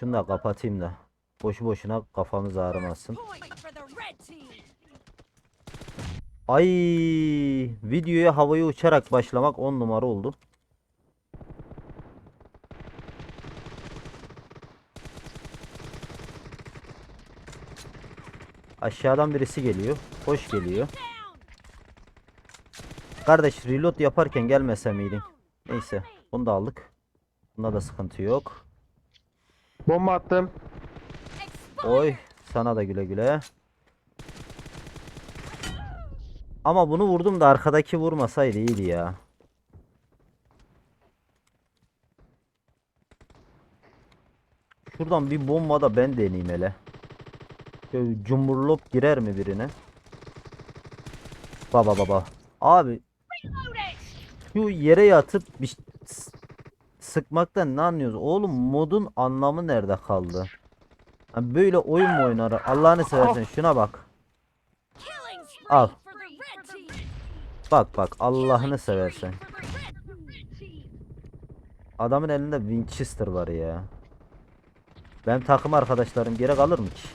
şunu da kapatayım da. Boşu boşuna kafamız ağrımasın. Ay videoya havaya uçarak başlamak 10 numara oldu. Aşağıdan birisi geliyor. Hoş geliyor. Kardeş reload yaparken gelmese miydin? Neyse bunu da aldık. Bunda da sıkıntı yok. Bomba attım. Oy sana da güle güle. Ama bunu vurdum da arkadaki vurmasaydı iyiydi ya. Şuradan bir bomba da ben deneyeyim hele. Şöyle cumburlop girer mi birine? Baba baba. Abi şu yere yatıp bir sıkmaktan ne anlıyoruz? Oğlum modun anlamı nerede kaldı? Ha, böyle oyun mu oynar? Allah'ını seversen şuna bak. Al. Bak bak Allah'ını seversen. Adamın elinde Winchester var ya. Benim takım arkadaşlarım geri kalır mı ki?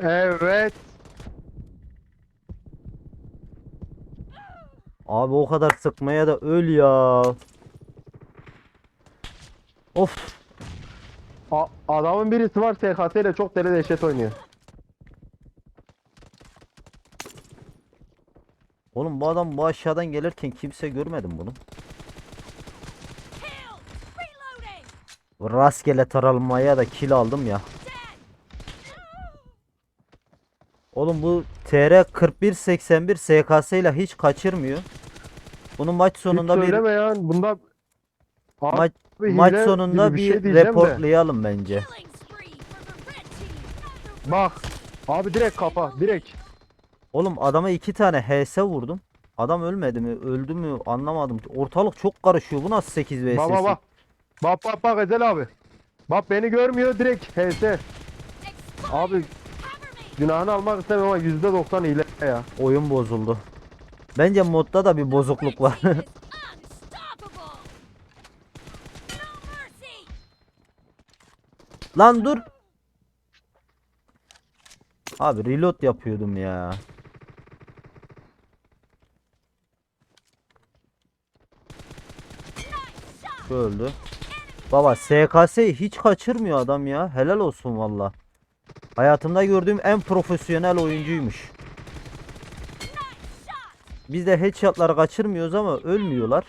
Evet. Abi o kadar sıkmaya da öl ya. Of. A- adamın birisi var SKS ile çok deli dehşet oynuyor. Oğlum bu adam bu aşağıdan gelirken kimse görmedim bunu. Rastgele taralmaya da kill aldım ya. Oğlum bu TR 4181 SKS ile hiç kaçırmıyor. Bunun maç sonunda Hiç bir söyleme ya. Bunda Abi, maç maç sonunda gibi bir, şey de. reportlayalım bence. Bak. Abi direkt kapa. Direkt. Oğlum adama iki tane HS vurdum. Adam ölmedi mi, öldü mü anlamadım. Ortalık çok karışıyor. Bu nasıl 8 vs? Bak bak bak. Bak bak bak Ezel abi. Bak beni görmüyor direkt HS. Abi günahını almak istemem ama %90 hile ya. Oyun bozuldu. Bence modda da bir bozukluk var. Lan dur. Abi reload yapıyordum ya. Şu öldü. Baba SKS'yi hiç kaçırmıyor adam ya. Helal olsun valla. Hayatımda gördüğüm en profesyonel oyuncuymuş. Biz de headshot'ları kaçırmıyoruz ama ölmüyorlar.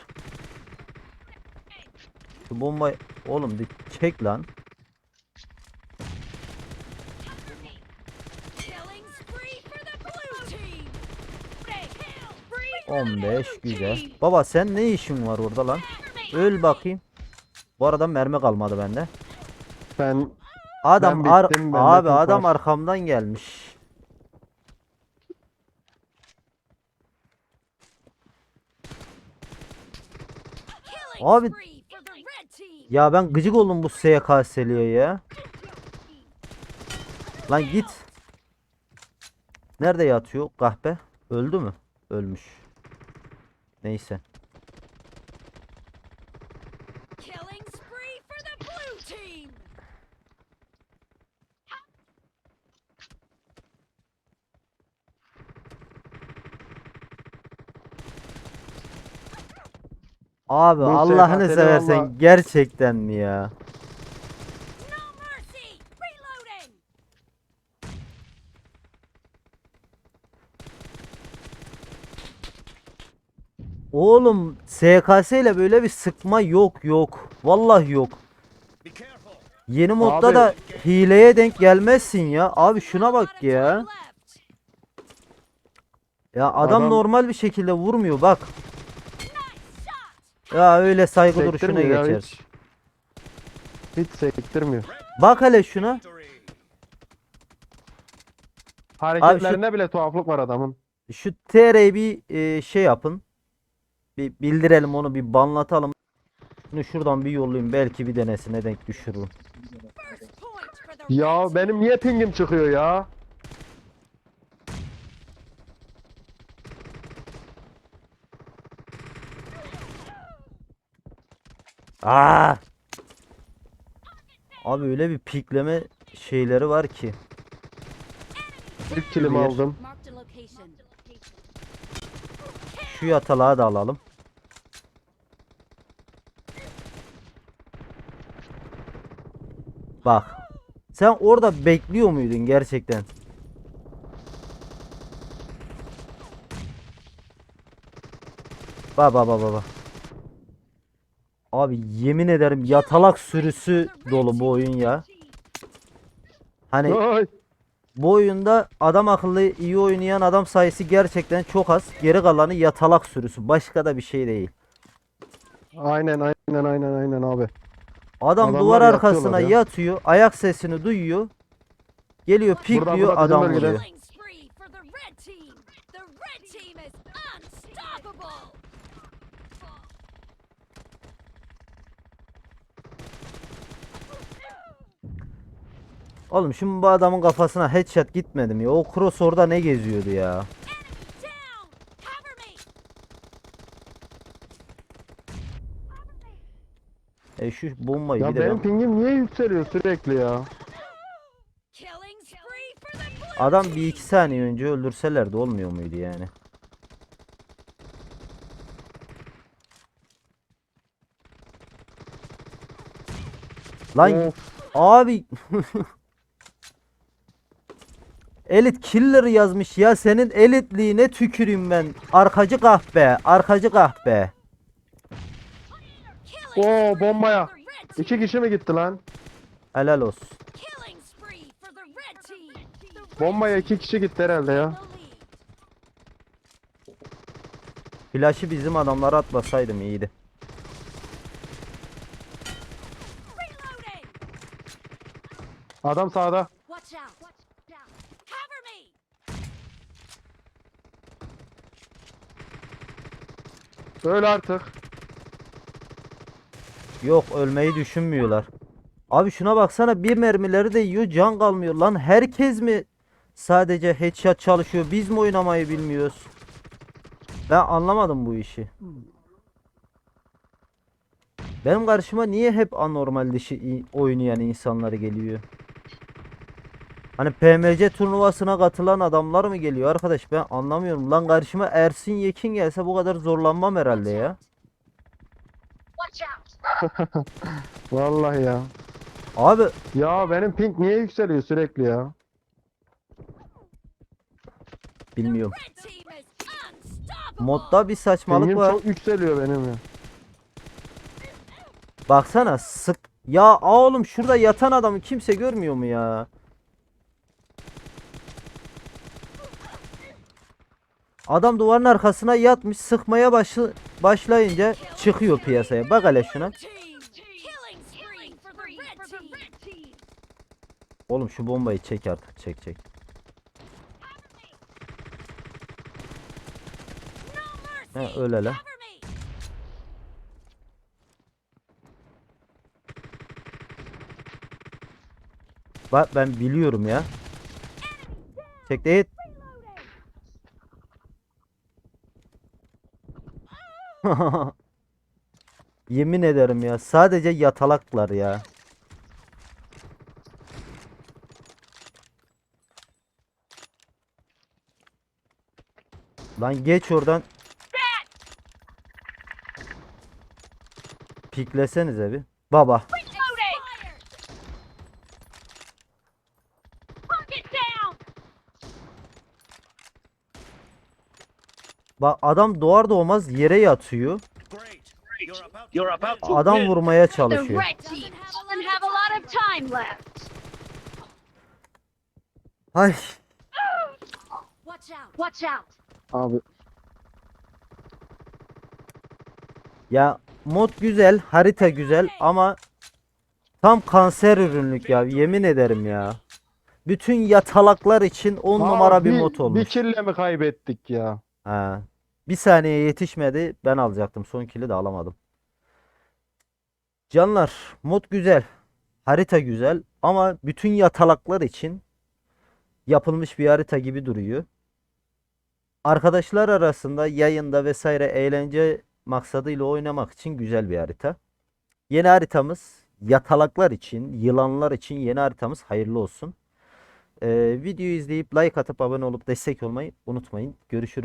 Şu bomba oğlum bir çek lan. 15 blue güzel. Baba sen ne işin var orada lan? Öl bakayım. Bu arada mermi kalmadı bende. Ben Adam Ben bittim, bende abi adam var. arkamdan gelmiş. Killing Abi-. Ya ben gıcık oldum bu SKS'liye ya. Lan git. Nerede yatıyor kahpe? Öldü mü? Ölmüş. Neyse. Killing spree for the blue team. Abi Bu Allah'ını SKS'li seversen valla- gerçekten mi ya? Oğlum SKS ile böyle bir sıkma yok yok. Vallahi yok. Yeni modda Abi- da hileye denk gelmezsin ya. Abi şuna bak ya. Ya adam, Adam- normal bir şekilde vurmuyor bak. Ya öyle saygı duruşuna sektirmiyor ya geçer. hiç. Hiç sektirmiyor. Bak hele şuna. Hareketlerinde bile tuhaflık var adamın. Şu TR'yi bir e, şey yapın. Bir bildirelim onu bir banlatalım. Şunu şuradan bir yollayayım belki bir denesine denk düşürürüm. Ya benim niye pingim çıkıyor ya? Aa! Abi öyle bir pikleme şeyleri var ki. İlk kilimi aldım. Şu yatalağı da alalım. Bak. Sen orada bekliyor muydun gerçekten? Bak bak bak bak. Abi yemin ederim yatalak sürüsü dolu bu oyun ya. Hani bu oyunda adam akıllı iyi oynayan adam sayısı gerçekten çok az. Geri kalanı yatalak sürüsü. Başka da bir şey değil. Aynen aynen aynen aynen abi. Adam Adamlar duvar arkasına yatıyorlar ya. yatıyor. Ayak sesini duyuyor. Geliyor pikliyor burada bizim adam vuruyor. Killing spree for the red team. The red team is unstoppable. Oğlum şimdi bu adamın kafasına headshot gitmedi mi? O cross orada ne geziyordu ya? E şu bombayı Ya bir de benim ben- pingim niye yükseliyor sürekli ya? Adam bir iki saniye önce öldürselerdi olmuyor muydu yani? Lan Of. abi Elit killer yazmış ya senin elitliğine tüküreyim ben. Arkacı kahpe, arkacı kahpe. Oo bombaya. İki kişi mi gitti lan? Helal olsun. Bombaya iki kişi gitti herhalde ya. Flash'ı bizim adamlara atmasaydım iyiydi. Adam sağda. Öl artık. Yok ölmeyi düşünmüyorlar. Abi şuna baksana bir mermileri de yiyor can kalmıyor lan. Herkes mi sadece headshot çalışıyor? Biz mi oynamayı bilmiyoruz? Ben anlamadım bu işi. Benim karşıma niye hep anormal dışı oynayan insanlar geliyor? Hani PMC turnuvasına katılan adamlar mı geliyor arkadaş ben anlamıyorum. Lan karşıma Ersin Yekin gelse bu kadar zorlanmam herhalde ya. Vallahi ya. Abi Ya benim ping niye yükseliyor sürekli ya? bilmiyorum. Red team is unstoppable. Modda bir saçmalık Pingim var. çok yükseliyor benim ya. Baksana sık. Ya oğlum şurada yatan adamı kimse görmüyor mu ya? Adam duvarın arkasına yatmış sıkmaya başı, başlayınca çıkıyor piyasaya. Bak hele şuna. Oğlum şu bombayı çek artık çek çek. He öyle hele. Bak ben biliyorum ya. Çek değil. Yemin ederim ya. Sadece yatalaklar ya. Lan geç oradan. Piklesenize bir. Baba. Bak adam doğar doğmaz yere yatıyor. Adam vurmaya çalışıyor. Ay. Abi Ya mod güzel, harita güzel ama tam kanser ürünlük ya yemin ederim ya. Bütün yatalaklar için 10 Aa, numara bir bir, mod Bir olmuş. kille mi kaybettik ya? Ha. Bir saniye yetişmedi. Ben alacaktım. Son kill'i de alamadım. Canlar, mod güzel. Harita güzel ama bütün yatalaklar için yapılmış bir harita gibi duruyor. Arkadaşlar arasında yayında vesaire eğlence maksadıyla oynamak için güzel bir harita. Yeni haritamız yatalaklar için, yılanlar için yeni haritamız hayırlı olsun. Ee, videoyu izleyip like atıp abone olup destek olmayı unutmayın. Görüşürüz.